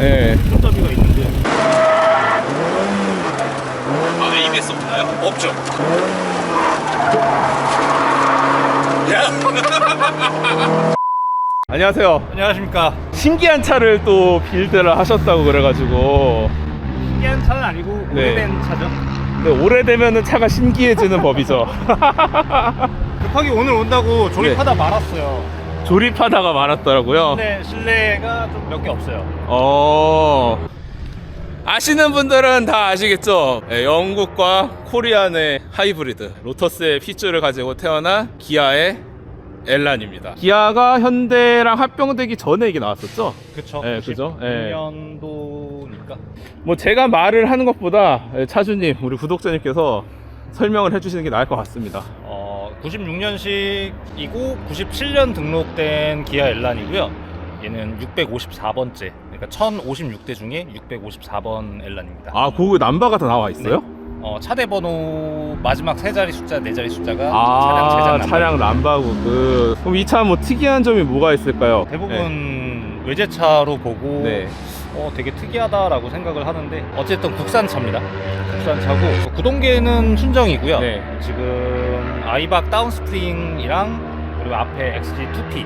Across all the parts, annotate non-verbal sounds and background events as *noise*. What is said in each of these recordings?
예. 손잡이가 있는데 아, ABS 없나요? 없죠. *laughs* 안녕하세요. 안녕하십니까. 신기한 차를 또 빌드를 하셨다고 그래가지고 신기한 차는 아니고 네. 오래된 차죠. 근데 오래되면은 차가 신기해지는 *laughs* 법이죠. 급하게 오늘 온다고 조립하다 말았어요. 조립하다가 말았더라고요. 근데 실내가 좀 몇 개 없어요. 어. 아시는 분들은 다 아시겠죠? 예, 영국과 코리안의 하이브리드 로터스의 핏줄을 가지고 태어난 기아의 엘란입니다. 기아가 현대랑 합병되기 전에 이게 나왔었죠? 그쵸. 네, 그죠? 네. 6년도니까. 뭐 제가 말을 하는 것보다 예, 차주님, 우리 구독자님께서 설명을 해주시는 게 나을 것 같습니다. 어, 96년식이고 97년 등록된 기아 엘란이고요. 얘는 654번째. 그러니까 1056대 중에 654번 엘란입니다. 아, 그 남바가 다 나와 있어요? 어, 차대 번호 마지막 세 자리 숫자, 네 자리 숫자가 아, 차량 제작 남바. 차량 남바고 그. 그럼 이 차 뭐 특이한 점이 뭐가 있을까요? 대부분 외제차로 보고 네. 어, 되게 특이하다라고 생각을 하는데 어쨌든 국산 차입니다. 국산 차고 구동계는 순정이고요. 네. 지금 아이박 다운스프링이랑 그리고 앞에 XG2P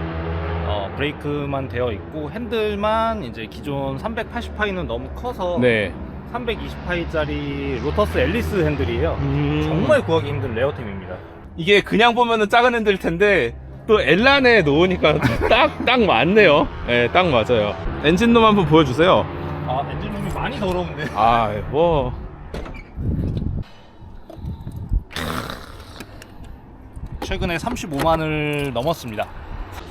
어, 브레이크만 되어 있고 핸들만 이제 기존 380파이는 너무 커서 네. 320파이짜리 로터스 앨리스 핸들이에요. 음. 정말 구하기 힘든 레어템입니다. 이게 그냥 보면은 작은 핸들 텐데 또 엘란에 놓으니까 *laughs* 딱 딱 맞네요. 예, 딱 맞아요. 엔진룸 한번 보여주세요. 아 엔진룸이 많이 더러운데. 아, 뭐 최근에 35만을 넘었습니다.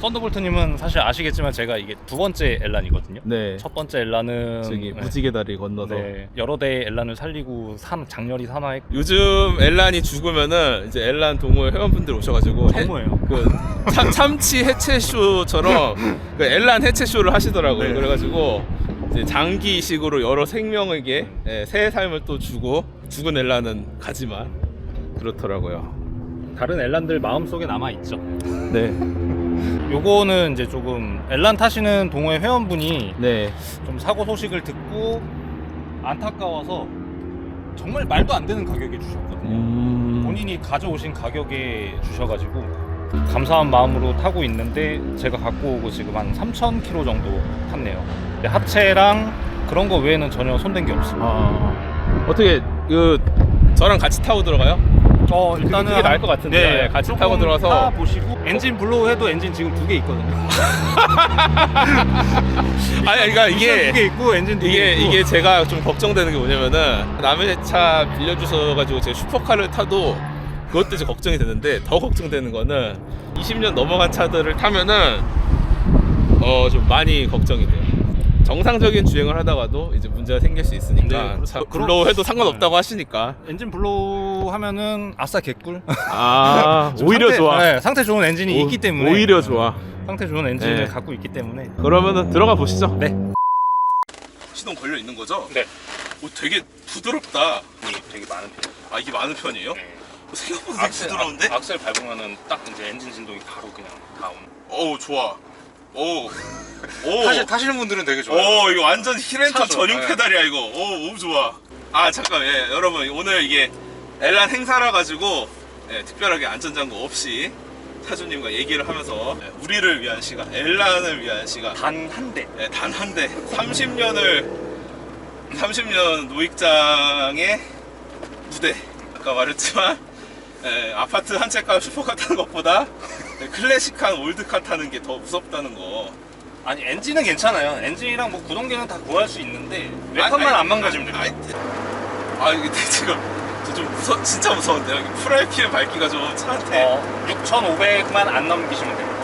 썬더볼트님은 사실 아시겠지만 제가 이게 두 번째 엘란이거든요. 네. 첫 번째 엘란은 저기 네, 무지개 다리 건너서 네, 여러 대 엘란을 살리고 산 장렬히 산화했고 요즘 엘란이 죽으면은 이제 엘란 동호회 회원분들 오셔가지고 해- 정모예요. 그 참, 참치 해체 쇼처럼 *laughs* 그 엘란 해체 쇼를 하시더라고요. 네. 그래가지고 이제 장기식으로 여러 생명에게 예, 새 삶을 또 주고 죽은 엘란은 가지만 그렇더라고요. 다른 엘란들 마음속에 남아 있죠. 네, *laughs* 요거는 이제 조금 엘란 타시는 동호회 회원분이 네. 좀 사고 소식을 듣고 안타까워서 정말 말도 안 되는 가격에 주셨거든요. 음... 본인이 가져오신 가격에 주셔가지고 감사한 마음으로 타고 있는데 제가 갖고 오고 지금 한 3,000km 정도 탔네요. 근데 하체랑 그런 거 외에는 전혀 손댄 게 없습니다. 아 어떻게 그 저랑 같이 타고 들어가요? 어 일단은 그게 나을 것 같은데. 네, 같이 조금 타고 들어가서. 타 보시고 엔진 블로우 해도 엔진 지금 두 개 있거든요. *laughs* 아니 그러니까 이게 두개 있고 엔진 두개 이게 있고 이게 제가 좀 걱정되는 게 뭐냐면은 남의 차 빌려주셔가지고 제가 슈퍼카를 타도 그것 때문에 걱정이 되는데 더 걱정되는 거는 20년 넘어간 차들을 타면은 어 좀 많이 걱정이 돼요. 정상적인 주행을 하다가도 이제 문제가 생길 수 있으니까 네, 그렇죠. 차 그럼- 불러고 해도 상관없다고 하시니까 엔진 블로우 하면은 아싸 개꿀. 아 *laughs* 오히려 상태, 좋아. 네, 상태 좋은 엔진이 오- 있기 때문에 오히려 좋아. 상태 좋은 엔진을 네. 갖고 있기 때문에 그러면은 들어가 보시죠. 네. 시동 걸려 있는 거죠? 네. 오 되게 부드럽다. 되게 많은 편. 아 이게 많은 편이에요? 생각보다 악셀, 악, 악셀 밟으면은 딱 이제 엔진 진동이 바로 그냥 다운. 어우 좋아. 오. 오. 타시, 타시는 분들은 되게 오 이거 완전 히렌터 차죠. 전용 네. 페달이야 이거. 오 너무 좋아. 아 잠깐 예 여러분 오늘 이게 엘란 행사라 가지고 예, 특별하게 안전장구 없이 차주님과 얘기를 하면서 예, 우리를 위한 시간, 엘란을 위한 시간. 단한 대. 예, 단 한 대 30년을 30년 노익장의 무대 아까 말했지만 예, 아파트 한 채 값 슈퍼카 타는 것보다 예, 클래식한 올드카 타는 게 더 무섭다는 거 아니 엔진은 괜찮아요. 엔진이랑 뭐 구동계는 다 구할 수 있는데 외판만 안 망가지면 아니, 됩니다. 아 이게 *laughs* 지금 저좀 무서 진짜 무서운데요 프라이피에 밝기가 좀 차한테 어, 6,500만 안 넘기시면 됩니다.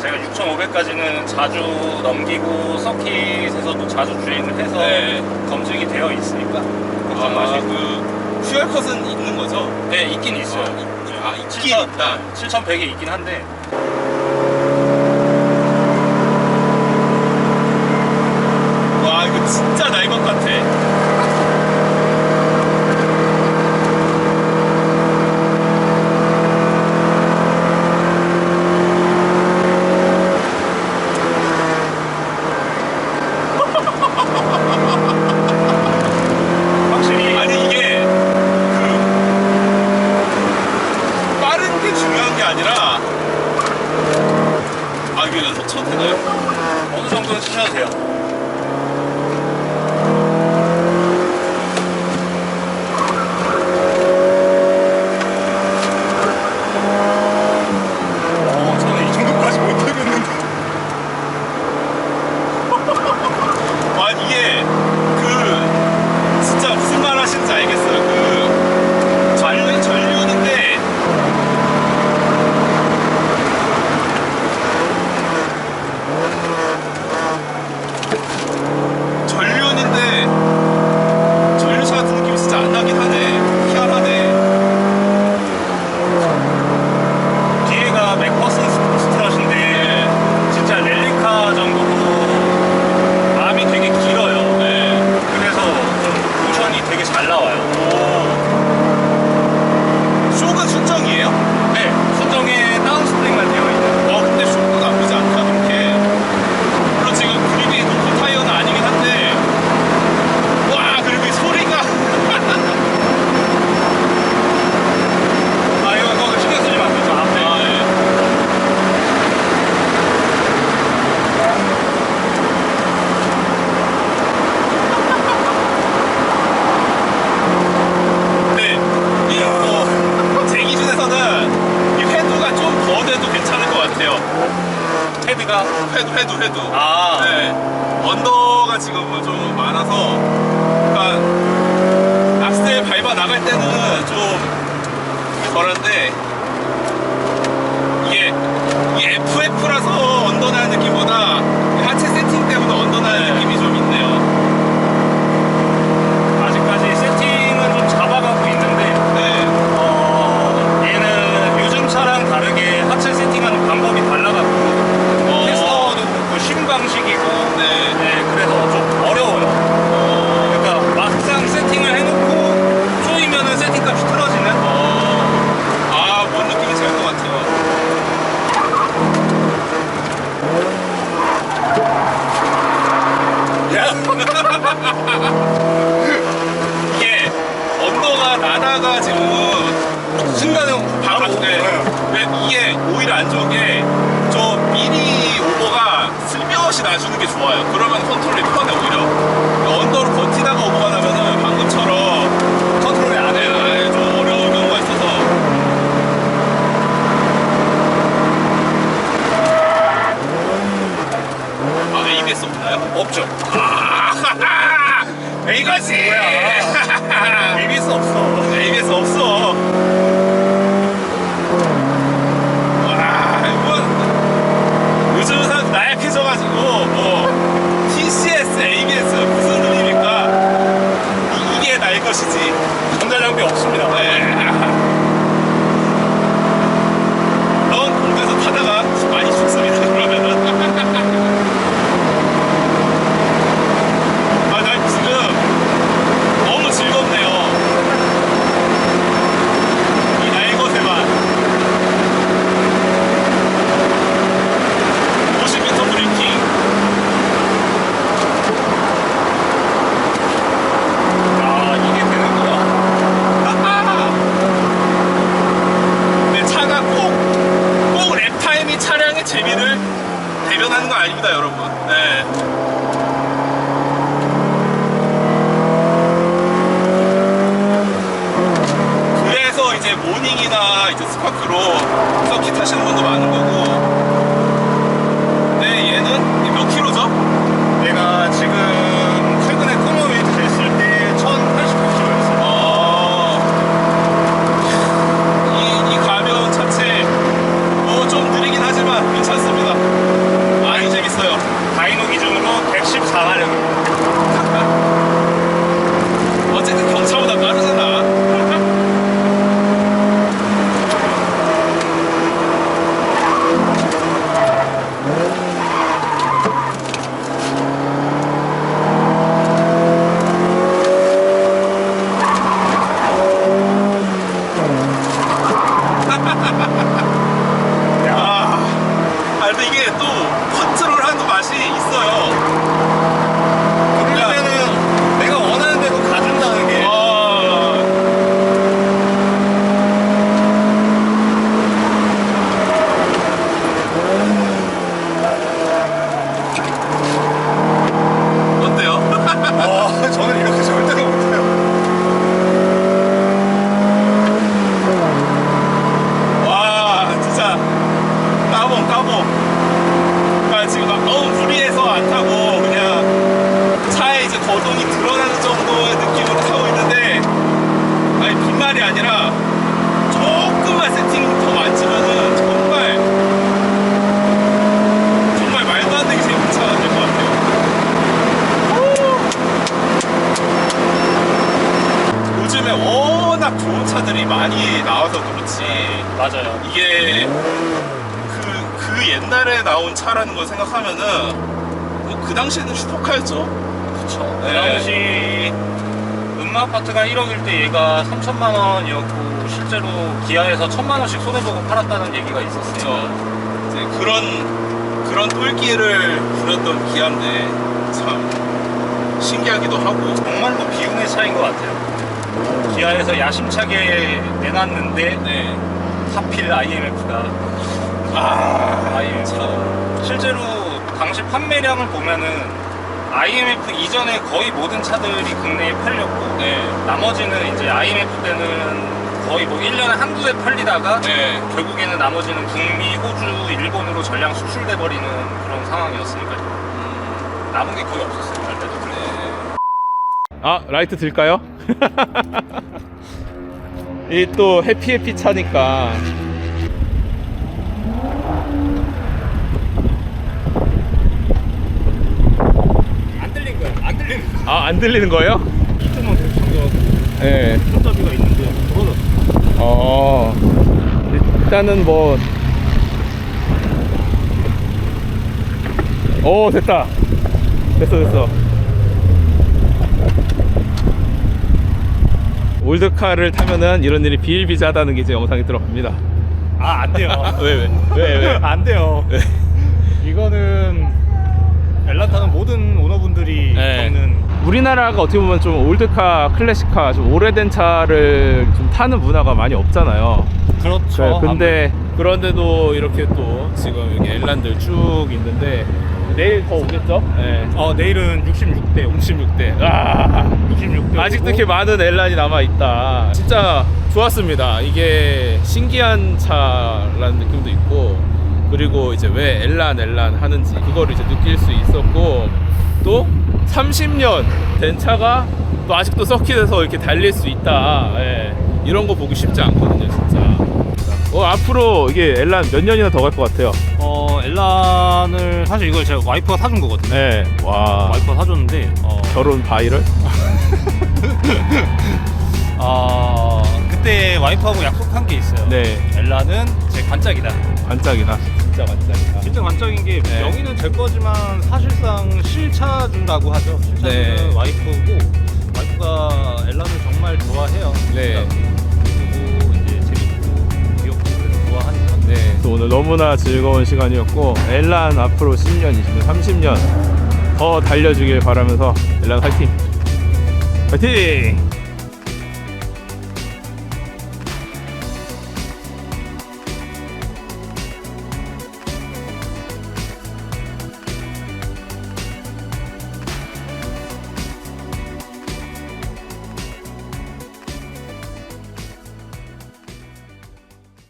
제가 6,500까지는 자주 넘기고 서킷에서도 자주 주행을 해서 네. 검증이 되어 있으니까 걱정 아, 마시고. 그 퓨얼 컷은 있는 거죠? 네, 있긴 있어요. 아, 이- 아 있긴 있다 7,100에 있긴 한데 와 이거 진짜 날것 같아 제가 회도 해도 해도 아. 네. 언더가 지금 뭐 좀 많아서 그러니까 악셀 밟아 나갈 때는 좀 덜한데 이게, 이게 FF라서 언더라는 느낌보다 *laughs* 이게 언더가 낮아가지고 순간은 바로 오, 네. 네. 이게 오히려 안 좋은 게 저 미니 오버가 슬며시 놔주는 게 좋아요 그러면 컨트롤이 편해 오히려 언더로 버티다가 오버가 나면은 방금처럼 See. 아니라 조금만 세팅 더 맞추면은 정말 정말 말도 안 되게 재밌게 차가 될것 같아요. 요즘에 워낙 좋은 차들이 많이 나와서 그렇지. 맞아요. 이게 그, 그 옛날에 나온 차라는 걸 생각하면은 뭐 그 당시에는 슈퍼카였죠. 그쵸. 그 네. 당시 아파트가 1억일 때 얘가 3천만 원이었고 실제로 기아에서 천만 원씩 손해보고 팔았다는 얘기가 있었어요. 그렇죠. 이제 그런 그런 똘끼를 부렸던 기아인데 참 신기하기도 하고. 정말로 비운의 차인 것 같아요. 기아에서 야심차게 내놨는데 네. 하필 IMF가 아, IMF 참. 실제로 당시 판매량을 보면은 IMF 이전에 거의 모든 차들이 국내에 팔렸고 네. 나머지는 이제 IMF 때는 거의 뭐 1년에 한두 대 팔리다가 네. 결국에는 나머지는 북미, 호주, 일본으로 전량 수출돼 버리는 그런 상황이었으니까요. 음, 남은 게 거의 없었어요. 갈 때도 그래도. 네. 아 라이트 들까요? *laughs* 이 또 해피 해피 차니까 안 들린 거예요. 안 들린 거예요. 아 안 들리는 거예요? 이쪽만 계속 네. 손잡이가 있는데 부러졌어. 어 일단은 뭐. 오 됐다. 됐어 됐어. 올드카를 타면은 이런 일이 비일비재하다는 게 이제 영상에 들어갑니다. 아, 안 돼요. *laughs* 왜 왜? 왜 왜? *laughs* 안 돼요. 왜? 이거는 엘란타는 모든 오너분들이 네. 겪는 우리나라가 어떻게 보면 좀 올드카, 클래식카, 좀 오래된 차를 좀 타는 문화가 많이 없잖아요. 그렇죠. 네, 근데 그런데도 이렇게 또 지금 여기 엘란들 쭉 있는데 내일 더 오겠죠? 네. 어 내일은 66대 66대. 아, 66대 아직도 이렇게 많은 엘란이 남아 있다. 진짜 좋았습니다. 이게 신기한 차라는 느낌도 있고 그리고 이제 왜 엘란 엘란 하는지 그거를 이제 느낄 수 있었고 또 30년 된 차가 또 아직도 서킷에서 이렇게 달릴 수 있다. 예. 이런 거 보기 쉽지 않거든요, 진짜. 어, 앞으로 이게 엘란 몇 년이나 더 갈 것 같아요. 어 엘란을 사실 이걸 제가 와이프가 사준 거거든요. 네. 와. 와이프가 사줬는데 어, 결혼 바이럴? 어 *laughs* 그때 와이프하고 약속한 게 있어요. 네. 엘란은 제 관짝이다. 반짝이나. 진짜 반짝이나. 진짜 관짝인 게 네. 명의는 제 거지만 사실상 실차주라고 하죠. 실차주는 네. 와이프고 와이프가 엘란을 정말 좋아해요. 네. 그리고 이제 재밌고 귀엽고 그래서 좋아하니까. 네. 또 오늘 너무나 즐거운 시간이었고 엘란 앞으로 10년, 20년, 30년 더 달려주길 바라면서 엘란 화이팅! 화이팅!